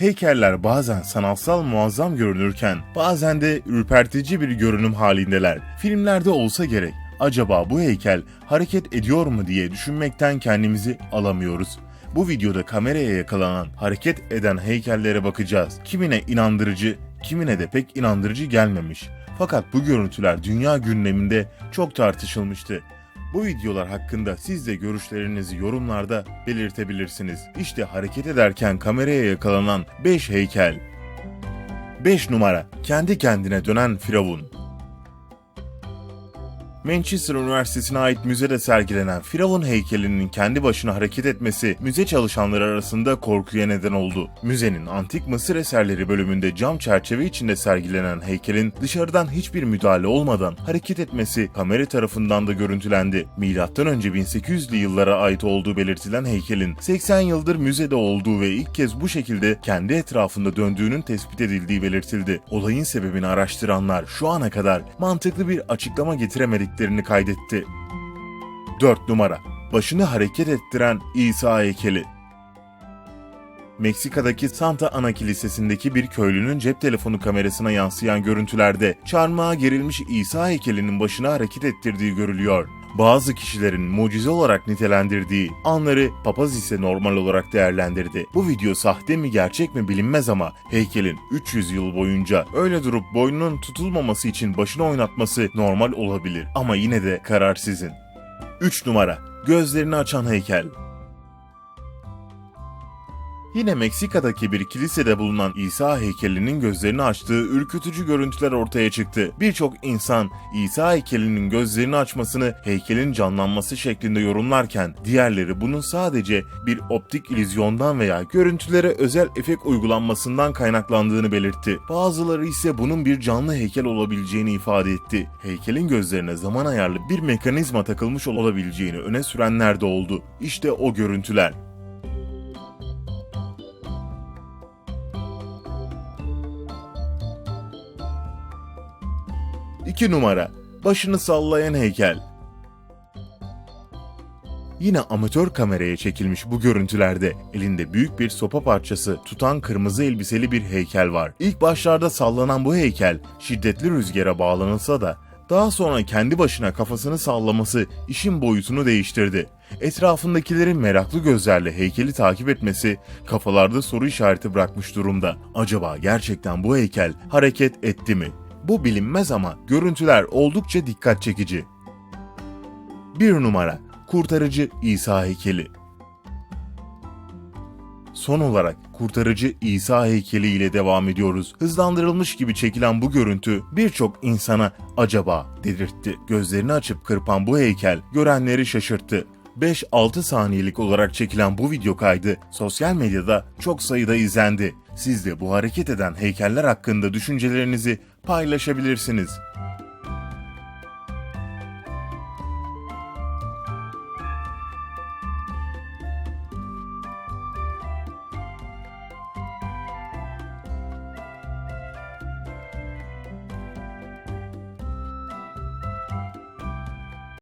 Heykeller bazen sanatsal muazzam görünürken bazen de ürpertici bir görünüm halindeler. Filmlerde olsa gerek. Acaba bu heykel hareket ediyor mu diye düşünmekten kendimizi alamıyoruz. Bu videoda kameraya yakalanan hareket eden heykellere bakacağız. Kimine inandırıcı, kimine de pek inandırıcı gelmemiş. Fakat bu görüntüler dünya gündeminde çok tartışılmıştı. Bu videolar hakkında siz de görüşlerinizi yorumlarda belirtebilirsiniz. İşte hareket ederken kameraya yakalanan 5 heykel. 5 numara kendi kendine dönen Firavun. Manchester Üniversitesi'ne ait müzede sergilenen Firavun heykelinin kendi başına hareket etmesi müze çalışanları arasında korkuya neden oldu. Müzenin Antik Mısır Eserleri bölümünde cam çerçeve içinde sergilenen heykelin dışarıdan hiçbir müdahale olmadan hareket etmesi kamera tarafından da görüntülendi. Milattan önce 1800'lü yıllara ait olduğu belirtilen heykelin 80 yıldır müzede olduğu ve ilk kez bu şekilde kendi etrafında döndüğünün tespit edildiği belirtildi. Olayın sebebini araştıranlar şu ana kadar mantıklı bir açıklama getiremediklerini kaydetti. 4 numara Başını hareket ettiren İsa heykeli Meksika'daki Santa Ana Kilisesi'ndeki bir köylünün cep telefonu kamerasına yansıyan görüntülerde çarmıha gerilmiş İsa heykelinin başını hareket ettirdiği görülüyor. Bazı kişilerin mucize olarak nitelendirdiği anları papaz ise normal olarak değerlendirdi. Bu video sahte mi gerçek mi bilinmez ama heykelin 300 yıl boyunca öyle durup boynunun tutulmaması için başını oynatması normal olabilir. Ama yine de karar sizin. 3 numara Gözlerini açan heykel Yine Meksika'daki bir kilisede bulunan İsa heykelinin gözlerini açtığı ürkütücü görüntüler ortaya çıktı. Birçok insan İsa heykelinin gözlerini açmasını heykelin canlanması şeklinde yorumlarken diğerleri bunun sadece bir optik illüzyondan veya görüntülere özel efekt uygulanmasından kaynaklandığını belirtti. Bazıları ise bunun bir canlı heykel olabileceğini ifade etti. Heykelin gözlerine zaman ayarlı bir mekanizma takılmış olabileceğini öne sürenler de oldu. İşte o görüntüler. 2 numara Başını sallayan heykel Yine amatör kameraya çekilmiş bu görüntülerde elinde büyük bir sopa parçası tutan kırmızı elbiseli bir heykel var. İlk başlarda sallanan bu heykel şiddetli rüzgara bağlanılsa da daha sonra kendi başına kafasını sallaması işin boyutunu değiştirdi. Etrafındakilerin meraklı gözlerle heykeli takip etmesi kafalarda soru işareti bırakmış durumda. Acaba gerçekten bu heykel hareket etti mi? Bu bilinmez ama görüntüler oldukça dikkat çekici. 1 numara Kurtarıcı İsa heykeli Son olarak kurtarıcı İsa heykeli ile devam ediyoruz. Hızlandırılmış gibi çekilen bu görüntü birçok insana acaba dedirtti. Gözlerini açıp kırpan bu heykel görenleri şaşırttı. 5-6 saniyelik olarak çekilen bu video kaydı sosyal medyada çok sayıda izlendi. Siz de bu hareket eden heykeller hakkında düşüncelerinizi paylaşabilirsiniz.